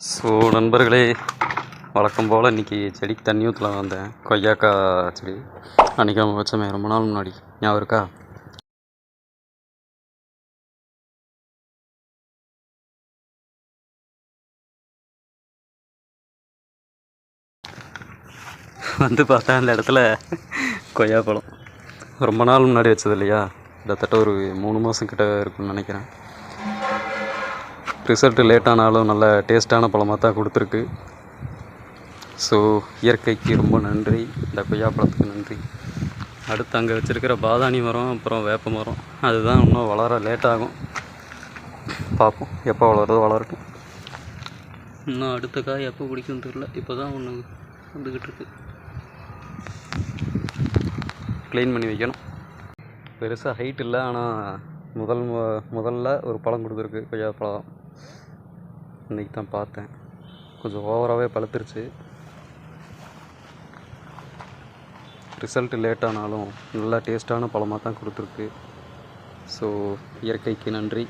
So நண்பர்களே வழக்கம் போல் இன்றைக்கி செடிக்கு தண்ணி ஊற்றலாம் வந்தேன். கொய்யாக்கா செடி. அன்றைக்கி நம்ம வச்சோமே ரொம்ப நாள் முன்னாடி. ஞாபகம் இருக்கா? வந்து பார்த்தா அந்த இடத்துல கொய்யா பழம் ரொம்ப நாள் முன்னாடி வச்சது இல்லையா? கிட்டத்தட்ட ஒரு மூணு மாதம் கிட்ட இருக்கும்னு நினைக்கிறேன். ரிசல்ட்டு லேட் ஆனாலும் நல்ல டேஸ்ட்டான பழமாக தான் கொடுத்துருக்கு. ஸோ இயற்கைக்கு ரொம்ப நன்றி. இந்த கொய்யாப்பழத்துக்கு நன்றி. அடுத்து அங்கே வச்சுருக்கிற பாதாணி மரம் அப்புறம் வேப்ப மரம் அதுதான் இன்னும் வளர லேட்டாகும். பார்ப்போம் எப்போ வளருதோ வளரட்டும். இன்னும் அடுத்த காய் எப்போ பிடிக்கும் தெரியல. இப்போ தான் ஒன்று வந்துக்கிட்டு இருக்கு. க்ளீன் பண்ணி வைக்கணும். பெருசாக ஹைட் இல்லை ஆனால் முதல் மு- முதல்ல ஒரு பழம் கொடுத்துருக்கு கொய்யாப்பழம் இன்றைக்கி தான் பார்த்தேன். கொஞ்சம் ஓவராகவே பழுத்துருச்சு. ரிசல்ட்டு லேட்டானாலும் நல்லா டேஸ்ட்டான பழமாக தான் கொடுத்துருக்கு. ஸோ இயற்கைக்கு நன்றி.